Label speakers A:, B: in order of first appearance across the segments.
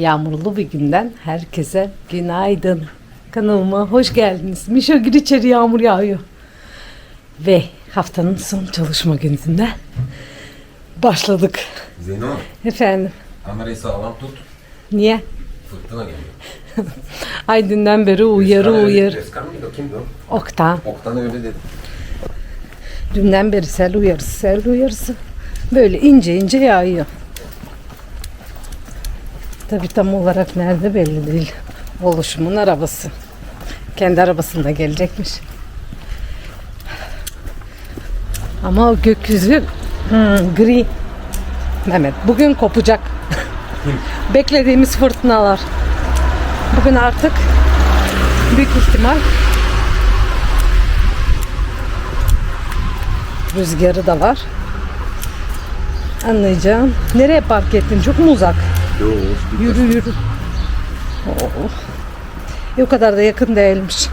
A: Yağmurlu bir günden herkese günaydın. Kanalıma hoş geldiniz. Mişo gir içeri yağmur yağıyor. Ve haftanın son çalışma gününde başladık.
B: Zeyno,
A: Efendim
B: kamerayı sağlam tut.
A: niye?
B: Fırtına geliyor.
A: Ay dünden beri uyarı uyarı.
B: Özkan mıydı kimdi o?
A: Oktan.
B: Oktan öyle dedi.
A: Dünden beri sel uyarısı, sel uyarısı. Böyle ince ince yağıyor. Tabi tam olarak nerede belli değil. Oluşumun arabası. Kendi arabasında gelecekmiş. Ama o gökyüzü hmm, gri. Mehmet bugün kopacak. Beklediğimiz fırtınalar. Bugün artık büyük ihtimal Rüzgarı da var. Anlayacağım. Nereye park ettin? Çok mu uzak?
B: Yok.
A: Yürü yürü. Oh. E, O kadar da yakın değilmiş.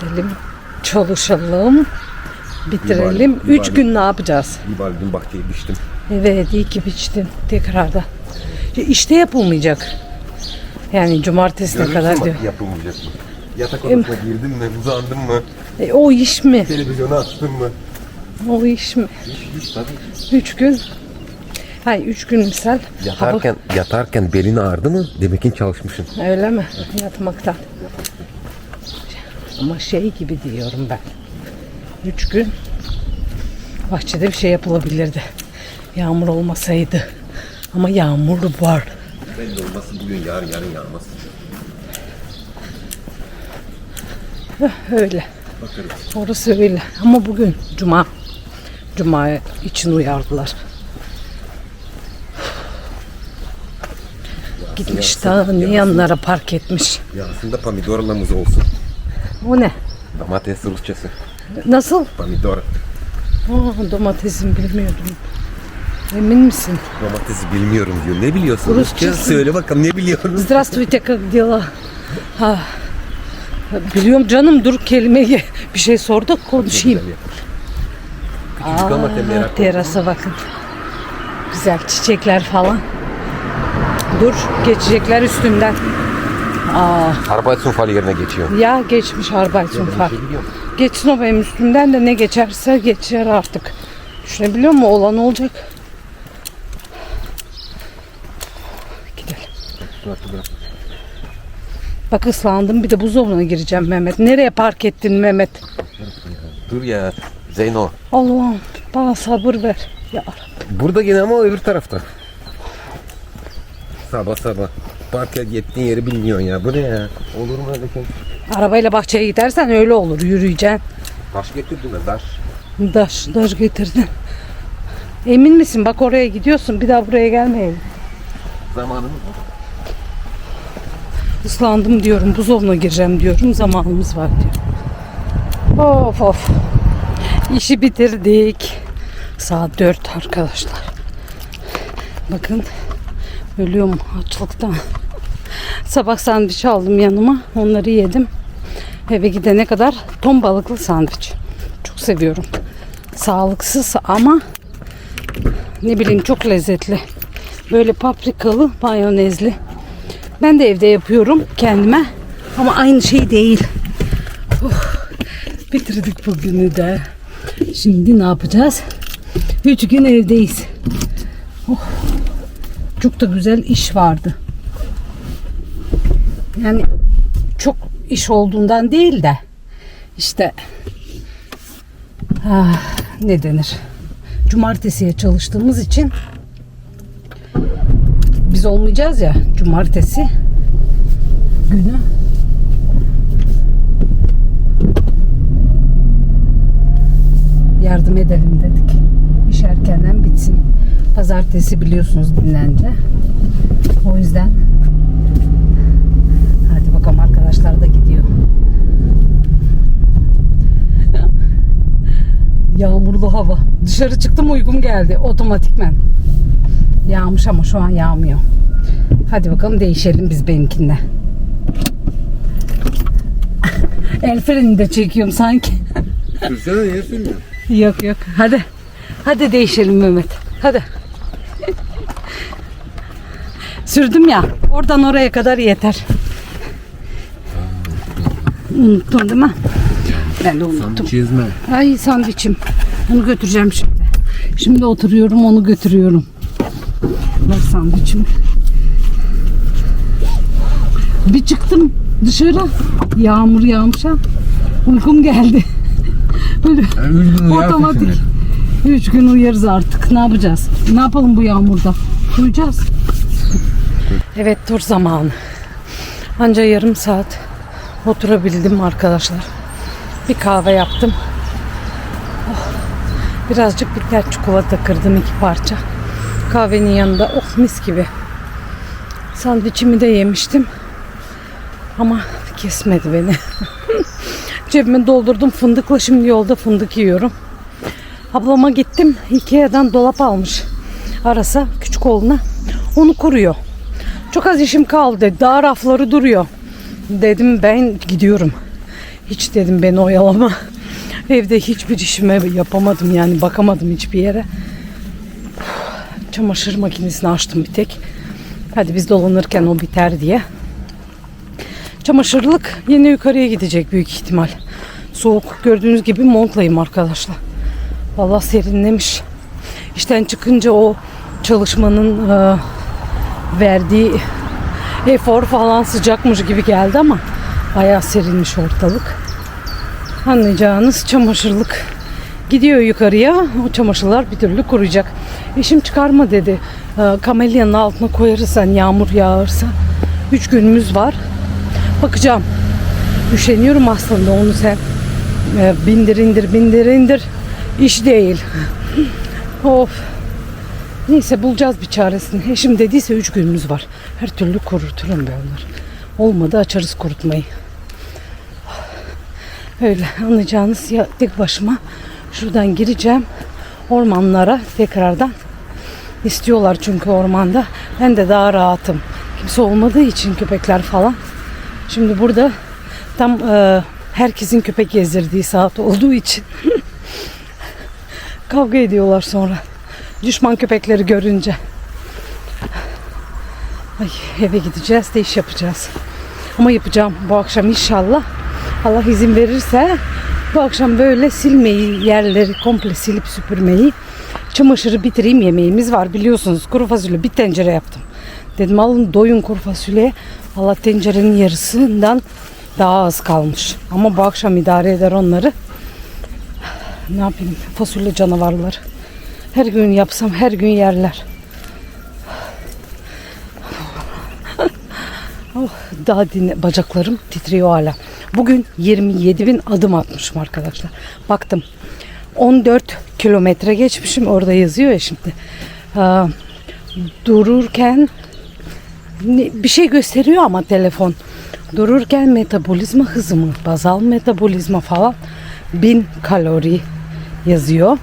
A: Gidelim. Çalışalım. Bitirelim.
B: Bir
A: Üç
B: bari-
A: gün ne yapacağız?
B: Bir bari dün bahçeyi biçtim.
A: Evet iyi ki biçtin tekrarda. İşte yapılmayacak. Yani cumartesine
B: Görürsün
A: kadar
B: bak
A: diyor.
B: yapılmayacak mı? Yatak odasına girdin mi? Uzandın mı?
A: E, o iş mi?
B: Televizyonu açtın mı?
A: O iş mi?
B: Hiç, hiç tabii.
A: Üç gün. Hayır üç gün misal.
B: Yatarken, yatarken belin ağrıdı mı? Demek ki çalışmışsın.
A: Hava- öyle mi? Yatmaktan. Ama şey gibi diyorum ben. Üç gün bahçede bir şey yapılabilirdi. Yağmur olmasaydı. Ama yağmur var.
B: Belli olması bugün yarın yarın yağmaz.
A: Öyle.
B: Bakarız.
A: Orası öyle. Ama bugün cuma. Cuma için uyardılar. Gitmiş daha ne yanlara park etmiş.
B: Yansında pomidorlamız olsun.
A: O ne?
B: Domates Rusçası.
A: Nasıl?
B: Pomidor.
A: Aa, domatesim bilmiyordum. Emin misin?
B: Domatesi bilmiyorum diyor. Ne biliyorsun?
A: Rusçası.
B: Rusça söyle bakalım ne biliyorsun?
A: Здравствуйте, как дела? Ha. Biliyorum canım dur kelime bir şey sorduk konuşayım.
B: Küçücük ama
A: Aa,
B: merak
A: terasa bakın. Güzel çiçekler falan. Dur geçecekler üstünden. Aa,
B: Arbeitsunfall yerine geçiyor.
A: ya geçmiş Arbeitsunfall.
B: şey?
A: Geçsin o benim üstümden de ne geçerse geçer artık. Düşünebiliyor musun? Olan olacak. Gidelim. Bak ıslandım bir de buzdolabına gireceğim Mehmet. Nereye park ettin Mehmet?
B: Dur ya. Zeyno.
A: Allah'ım bana sabır ver. Ya.
B: Burada yine ama öbür tarafta. Sabah sabah. Park gittiğin yeri bilmiyorsun ya. Bu ne ya? Olur mu öyle şey?
A: Arabayla bahçeye gidersen öyle olur. Yürüyeceksin.
B: Taş getirdin mi? Taş.
A: Daş, daş getirdin. Emin misin? Bak oraya gidiyorsun. Bir daha buraya gelmeyelim.
B: Zamanın
A: Islandım diyorum. Buzdolabına gireceğim diyorum. Zamanımız var diyor. Of of. İşi bitirdik. Saat 4 arkadaşlar. Bakın. Ölüyorum açlıktan. Sabah sandviç aldım yanıma. Onları yedim. Eve gidene kadar ton balıklı sandviç. Çok seviyorum. Sağlıksız ama ne bileyim çok lezzetli. Böyle paprikalı, mayonezli. Ben de evde yapıyorum kendime. Ama aynı şey değil. Oh, bitirdik bugünü de. Şimdi ne yapacağız? Üç gün evdeyiz. Oh, çok da güzel iş vardı. Yani çok iş olduğundan değil de işte ah, ne denir? Cumartesiye çalıştığımız için biz olmayacağız ya cumartesi günü. Yardım edelim dedik. İş erkenden bitsin. Pazartesi biliyorsunuz dinlence. O yüzden hadi bakalım arkadaşlar da gidiyor. Yağmurlu hava. Dışarı çıktım uykum geldi otomatikmen. Yağmış ama şu an yağmıyor. Hadi bakalım değişelim biz benimkinde. El freni de çekiyorum sanki.
B: Sürsene niye sürmüyorsun?
A: Yok yok. Hadi. Hadi değişelim Mehmet. Hadi. Sürdüm ya. Oradan oraya kadar yeter. Unuttun değil mi? Ben de unuttum.
B: Çizme.
A: Ay sandviçim. Onu götüreceğim şimdi. Şimdi oturuyorum onu götürüyorum. Ver sandviçimi. Bir çıktım dışarı. Yağmur yağmış ha. Uykum geldi. Böyle otomatik. Üç gün uyarız artık. Ne yapacağız? Ne yapalım bu yağmurda? Uyuyacağız. Evet tur zamanı. Anca yarım saat oturabildim arkadaşlar. Bir kahve yaptım. Oh, birazcık bitter çikolata kırdım iki parça. Kahvenin yanında oh mis gibi. Sandviçimi de yemiştim. Ama kesmedi beni. Cebime doldurdum fındıkla şimdi yolda fındık yiyorum. Ablama gittim. Ikea'dan dolap almış. Arasa küçük oğluna. Onu kuruyor. Çok az işim kaldı. Daha rafları duruyor. Dedim ben gidiyorum. Hiç dedim beni oyalama. Evde hiçbir işime yapamadım yani bakamadım hiçbir yere. Çamaşır makinesini açtım bir tek. Hadi biz dolanırken o biter diye. Çamaşırlık yine yukarıya gidecek büyük ihtimal. Soğuk gördüğünüz gibi montlayım arkadaşlar. Vallahi serinlemiş. İşten çıkınca o çalışmanın e, verdiği efor falan sıcakmış gibi geldi ama bayağı serinmiş ortalık. Anlayacağınız çamaşırlık gidiyor yukarıya. O çamaşırlar bir türlü kuruyacak. Eşim çıkarma dedi. E, kamelyanın altına koyarız hani yağmur yağarsa. Üç günümüz var. Bakacağım. Üşeniyorum aslında onu sen bindir indir bindir indir. İş değil. of. Neyse bulacağız bir çaresini. Eşim dediyse üç günümüz var. Her türlü kuruturum ben onları. Olmadı açarız kurutmayı. Öyle anlayacağınız ya tek başıma şuradan gireceğim ormanlara tekrardan. İstiyorlar çünkü ormanda. Ben de daha rahatım. Kimse olmadığı için köpekler falan. Şimdi burada tam e, herkesin köpek gezdirdiği saat olduğu için kavga ediyorlar sonra. Düşman köpekleri görünce. Ay, eve gideceğiz de iş yapacağız. Ama yapacağım bu akşam inşallah. Allah izin verirse bu akşam böyle silmeyi, yerleri komple silip süpürmeyi, çamaşırı bitireyim yemeğimiz var biliyorsunuz. Kuru fasulye bir tencere yaptım. Dedim alın doyun kuru fasulyeye. Allah tencerenin yarısından daha az kalmış. Ama bu akşam idare eder onları. Ne yapayım fasulye canavarlar. Her gün yapsam her gün yerler. Oh, daha dinle, bacaklarım titriyor hala. Bugün 27 bin adım atmışım arkadaşlar. Baktım 14 kilometre geçmişim orada yazıyor ya şimdi. Aa, dururken bir şey gösteriyor ama telefon. Dururken metabolizma hızımı, bazal metabolizma falan 1000 kalori yazıyor.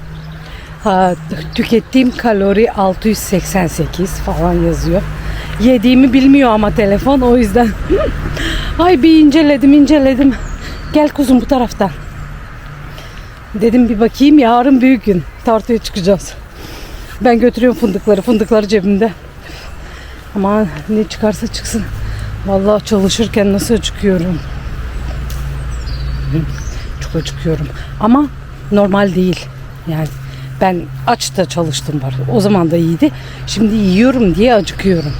A: Tükettiğim kalori 688 falan yazıyor. Yediğimi bilmiyor ama telefon o yüzden. Ay bir inceledim inceledim. Gel kuzum bu taraftan. Dedim bir bakayım yarın büyük gün. Tartıya çıkacağız. Ben götürüyorum fındıkları. Fındıkları cebimde. Ama ne çıkarsa çıksın. Vallahi çalışırken nasıl acıkıyorum. Çok acıkıyorum. Ama normal değil. Yani ben aç da çalıştım var. O zaman da iyiydi. Şimdi yiyorum diye acıkıyorum.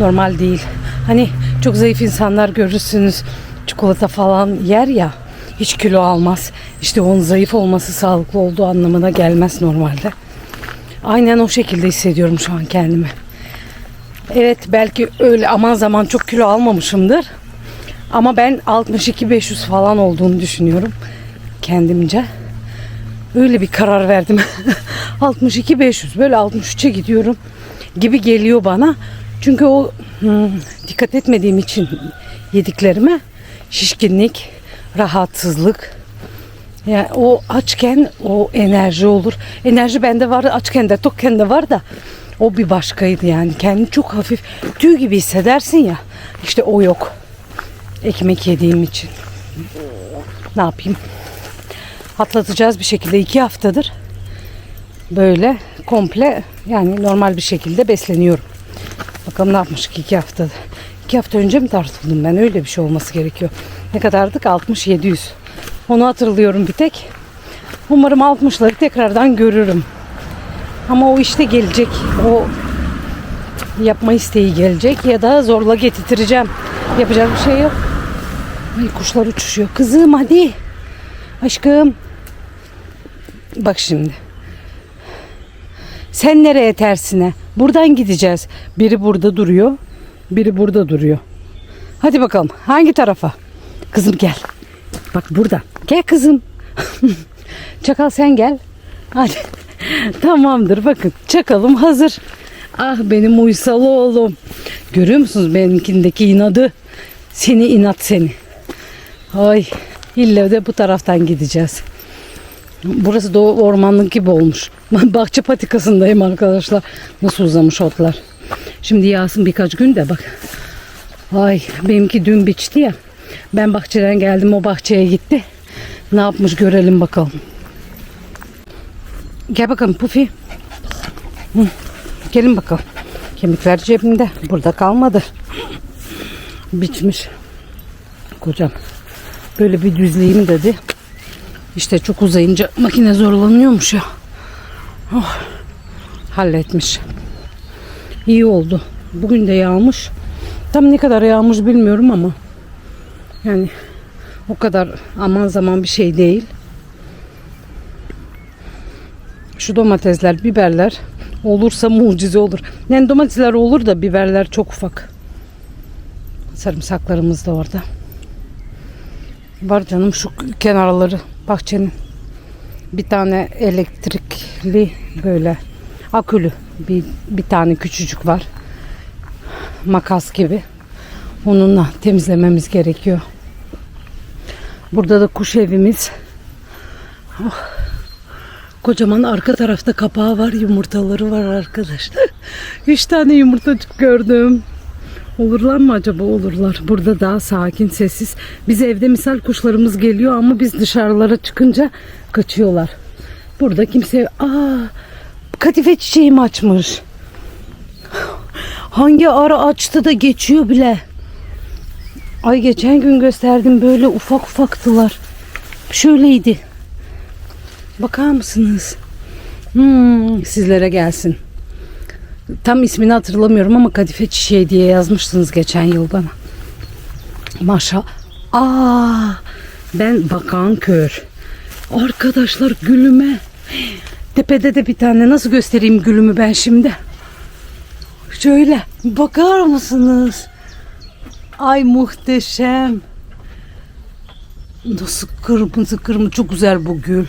A: Normal değil. Hani çok zayıf insanlar görürsünüz. Çikolata falan yer ya. Hiç kilo almaz. İşte onun zayıf olması sağlıklı olduğu anlamına gelmez normalde. Aynen o şekilde hissediyorum şu an kendimi. Evet belki öyle aman zaman çok kilo almamışımdır. Ama ben 62-500 falan olduğunu düşünüyorum kendimce. Öyle bir karar verdim. 62-500 böyle 63'e gidiyorum gibi geliyor bana. Çünkü o hmm, dikkat etmediğim için yediklerime şişkinlik, rahatsızlık. Yani o açken o enerji olur. Enerji bende var, açken de tokken de var da o bir başkaydı yani. Kendini çok hafif tüy gibi hissedersin ya. İşte o yok. Ekmek yediğim için. Ne yapayım? Atlatacağız bir şekilde iki haftadır. Böyle komple Yani normal bir şekilde besleniyorum. Bakalım ne yapmış ki iki haftada. İki hafta önce mi tartıldım ben? Öyle bir şey olması gerekiyor. Ne kadardık? 60-700. Onu hatırlıyorum bir tek. Umarım 60'ları tekrardan görürüm. Ama o işte gelecek. O yapma isteği gelecek ya da zorla getirtireceğim. Yapacak bir şey yok. Ay kuşlar uçuşuyor. Kızım hadi. Aşkım. Bak şimdi. Sen nereye tersine? Buradan gideceğiz. Biri burada duruyor. Biri burada duruyor. Hadi bakalım. Hangi tarafa? Kızım gel. Bak burada. Gel kızım. Çakal sen gel. Hadi. Tamamdır bakın. Çakalım hazır. Ah benim uysal oğlum. Görüyor musunuz benimkindeki inadı? Seni inat seni. Ay ille de bu taraftan gideceğiz. Burası doğu ormanlık gibi olmuş. Bahçe patikasındayım arkadaşlar. Nasıl uzamış otlar. Şimdi yağsın birkaç gün de bak. Ay benimki dün biçti ya. Ben bahçeden geldim o bahçeye gitti. Ne yapmış görelim bakalım. Gel bakalım Pufi. Hı, Gelin bakalım. Kemikler cebimde. Burada kalmadı. Biçmiş. Kocam. Böyle bir düzleyeyim dedi. İşte çok uzayınca makine zorlanıyormuş ya. Oh, halletmiş. İyi oldu. Bugün de yağmış. Tam ne kadar yağmış bilmiyorum ama yani o kadar aman zaman bir şey değil. Şu domatesler, biberler olursa mucize olur. Yani domatesler olur da biberler çok ufak. Sarımsaklarımız da orada. Var canım şu kenarları bahçenin. Bir tane elektrikli böyle akülü bir, bir tane küçücük var. Makas gibi. Onunla temizlememiz gerekiyor. Burada da kuş evimiz. Oh. Kocaman arka tarafta kapağı var, yumurtaları var arkadaşlar. Üç tane yumurtacık gördüm. Olurlar mı acaba? Olurlar. Burada daha sakin, sessiz. Biz evde misal kuşlarımız geliyor ama biz dışarılara çıkınca kaçıyorlar. Burada kimse... Aa, kadife çiçeğim açmış. Hangi ara açtı da geçiyor bile. Ay geçen gün gösterdim böyle ufak ufaktılar. Şöyleydi. Bakar mısınız? Hmm, sizlere gelsin. Tam ismini hatırlamıyorum ama kadife çiçeği diye yazmıştınız geçen yıl bana. Maşa. Aa, ben bakan kör. Arkadaşlar gülüme. Tepede de bir tane nasıl göstereyim gülümü ben şimdi? Şöyle bakar mısınız? Ay muhteşem. Nasıl kırmızı kırmızı çok güzel bu gül.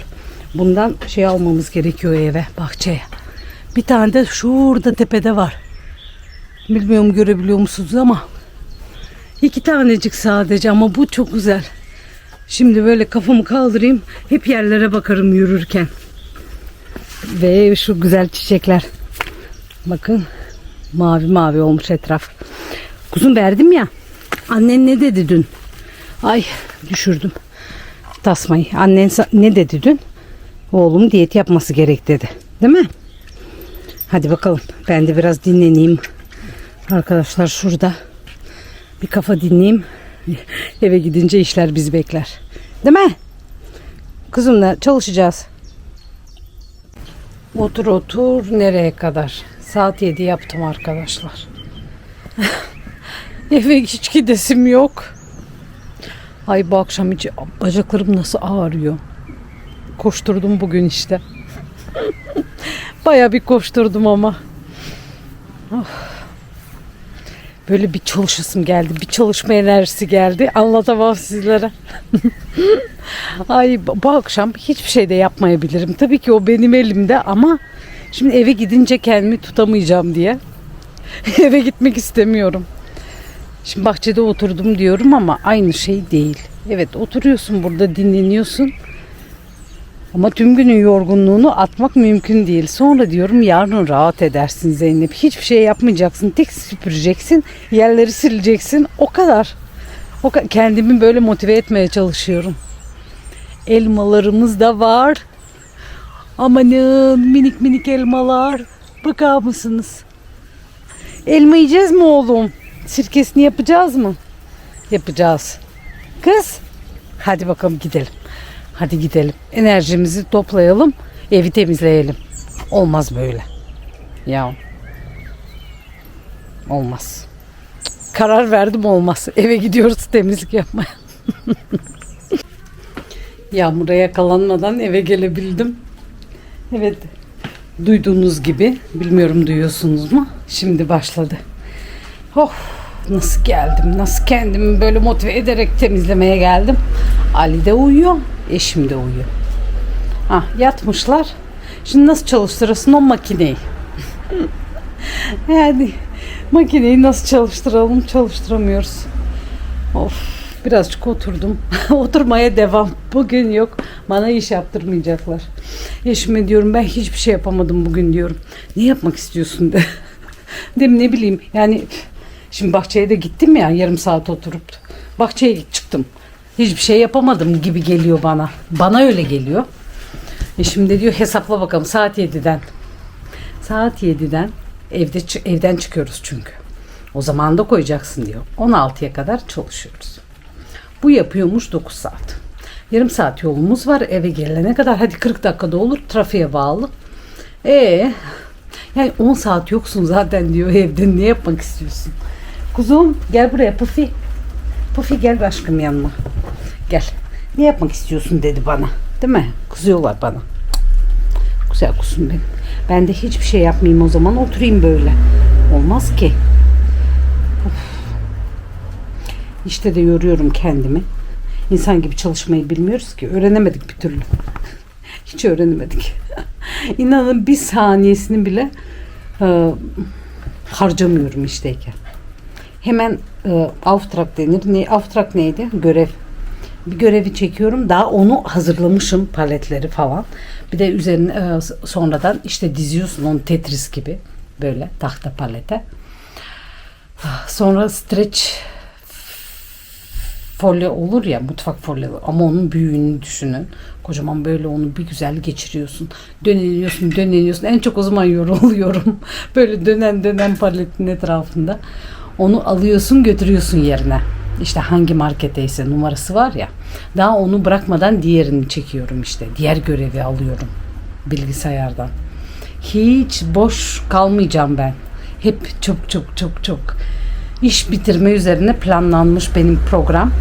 A: Bundan şey almamız gerekiyor eve bahçeye. Bir tane de şurada tepede var. Bilmiyorum görebiliyor musunuz ama iki tanecik sadece ama bu çok güzel. Şimdi böyle kafamı kaldırayım. Hep yerlere bakarım yürürken. Ve şu güzel çiçekler. Bakın mavi mavi olmuş etraf. Kuzum verdim ya. Annen ne dedi dün? Ay düşürdüm tasmayı. Annen ne dedi dün? Oğlum diyet yapması gerek dedi. Değil mi? Hadi bakalım. Ben de biraz dinleneyim. Arkadaşlar şurada bir kafa dinleyeyim. Eve gidince işler bizi bekler. Değil mi? Kızımla çalışacağız. Otur otur nereye kadar? Saat 7 yaptım arkadaşlar. Eve hiç gidesim yok. Ay bu akşam hiç bacaklarım nasıl ağrıyor. Koşturdum bugün işte. Baya bir koşturdum ama. Oh. Böyle bir çalışasım geldi. Bir çalışma enerjisi geldi. Anlatamam sizlere. Ay bu akşam hiçbir şey de yapmayabilirim. Tabii ki o benim elimde ama şimdi eve gidince kendimi tutamayacağım diye. eve gitmek istemiyorum. Şimdi bahçede oturdum diyorum ama aynı şey değil. Evet oturuyorsun burada dinleniyorsun. Ama tüm günün yorgunluğunu atmak mümkün değil. Sonra diyorum yarın rahat edersin Zeynep. Hiçbir şey yapmayacaksın. Tek süpüreceksin. Yerleri sileceksin. O kadar. O ka- kendimi böyle motive etmeye çalışıyorum. Elmalarımız da var. Amanın minik minik elmalar. Bakar mısınız? Elma yiyeceğiz mi oğlum? Sirkesini yapacağız mı? Yapacağız. Kız. Hadi bakalım gidelim. Hadi gidelim. Enerjimizi toplayalım. Evi temizleyelim. Olmaz böyle. Ya. Olmaz. Karar verdim olmaz. Eve gidiyoruz temizlik yapmaya. Yağmura yakalanmadan eve gelebildim. Evet. Duyduğunuz gibi. Bilmiyorum duyuyorsunuz mu? Şimdi başladı. Oh nasıl geldim. Nasıl kendimi böyle motive ederek temizlemeye geldim. Ali de uyuyor. Eşim de uyuyor. Ah yatmışlar. Şimdi nasıl çalıştırırsın o makineyi? yani makineyi nasıl çalıştıralım çalıştıramıyoruz. Of birazcık oturdum. Oturmaya devam. Bugün yok. Bana iş yaptırmayacaklar. Eşime diyorum ben hiçbir şey yapamadım bugün diyorum. Ne yapmak istiyorsun de. Dedim ne bileyim yani şimdi bahçeye de gittim ya yarım saat oturup bahçeye çıktım. Hiçbir şey yapamadım gibi geliyor bana. Bana öyle geliyor. Eşim de diyor hesapla bakalım saat 7'den. Saat 7'den evde evden çıkıyoruz çünkü. O zaman da koyacaksın diyor. 16'ya kadar çalışıyoruz. Bu yapıyormuş 9 saat. Yarım saat yolumuz var eve gelene kadar. Hadi 40 dakikada olur trafiğe bağlı. E yani 10 saat yoksun zaten diyor evde ne yapmak istiyorsun? Kuzum gel buraya Pufi. Pufi gel aşkım yanıma. Gel. Ne yapmak istiyorsun dedi bana. Değil mi? Kızıyorlar bana. Güzel kuzum benim. Ben de hiçbir şey yapmayayım o zaman. Oturayım böyle. Olmaz ki. İşte de yoruyorum kendimi. İnsan gibi çalışmayı bilmiyoruz ki. Öğrenemedik bir türlü. Hiç öğrenemedik. İnanın bir saniyesini bile e, harcamıyorum işteyken. Hemen e, Auftrag denir. Ne, Auftrag neydi? Görev. Bir görevi çekiyorum. Daha onu hazırlamışım paletleri falan. Bir de üzerine e, sonradan işte diziyorsun onu Tetris gibi böyle tahta palete. Sonra stretch folyo olur ya mutfak folyo ama onun büyüğünü düşünün. Kocaman böyle onu bir güzel geçiriyorsun. Döneliyorsun, döneliyorsun. En çok o zaman yoruluyorum. Böyle dönen dönen paletin etrafında. Onu alıyorsun, götürüyorsun yerine. İşte hangi marketteyse numarası var ya. Daha onu bırakmadan diğerini çekiyorum işte. Diğer görevi alıyorum bilgisayardan. Hiç boş kalmayacağım ben. Hep çok çok çok çok iş bitirme üzerine planlanmış benim program.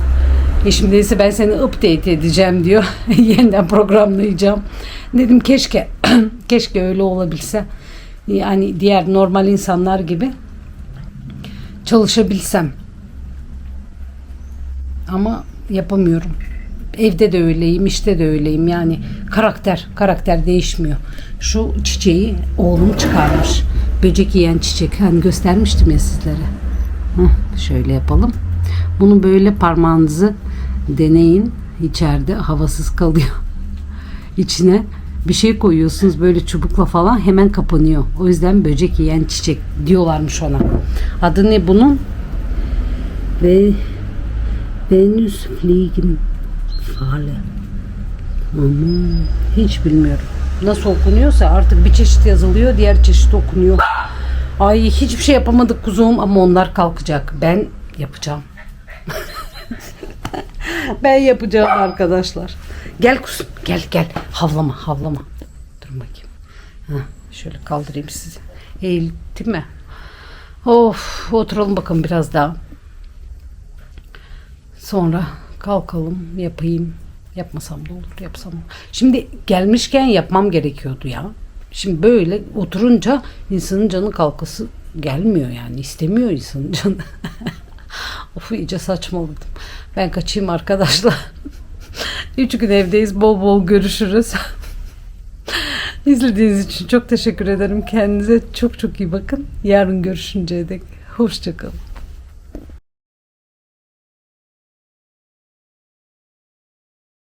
A: Eşim değilse ben seni update edeceğim diyor. Yeniden programlayacağım. Dedim keşke keşke öyle olabilse. Yani diğer normal insanlar gibi çalışabilsem. Ama yapamıyorum. Evde de öyleyim, işte de öyleyim. Yani karakter, karakter değişmiyor. Şu çiçeği oğlum çıkarmış. Böcek yiyen çiçek. Hani göstermiştim ya sizlere. Heh, şöyle yapalım. Bunu böyle parmağınızı deneyin. İçeride havasız kalıyor. İçine bir şey koyuyorsunuz böyle çubukla falan hemen kapanıyor. O yüzden böcek yiyen çiçek diyorlarmış ona. Adı ne bunun? Ve Venüs Fliegen Fale. Aman hiç bilmiyorum. Nasıl okunuyorsa artık bir çeşit yazılıyor, diğer çeşit okunuyor. Ay hiçbir şey yapamadık kuzum ama onlar kalkacak. Ben yapacağım. ben yapacağım arkadaşlar. Gel kuzum gel gel. Havlama havlama. Dur bakayım. Heh, şöyle kaldırayım sizi. Eğildi mi? Of oturalım bakalım biraz daha. Sonra kalkalım yapayım. Yapmasam da olur yapsam. da- Şimdi gelmişken yapmam gerekiyordu ya. Şimdi böyle oturunca insanın canı kalkası gelmiyor yani. istemiyor insanın canı. of iyice saçmaladım. Ben kaçayım arkadaşlar. Üç gün evdeyiz. Bol bol görüşürüz. İzlediğiniz için çok teşekkür ederim. Kendinize çok çok iyi bakın. Yarın görüşünceye dek hoşçakalın.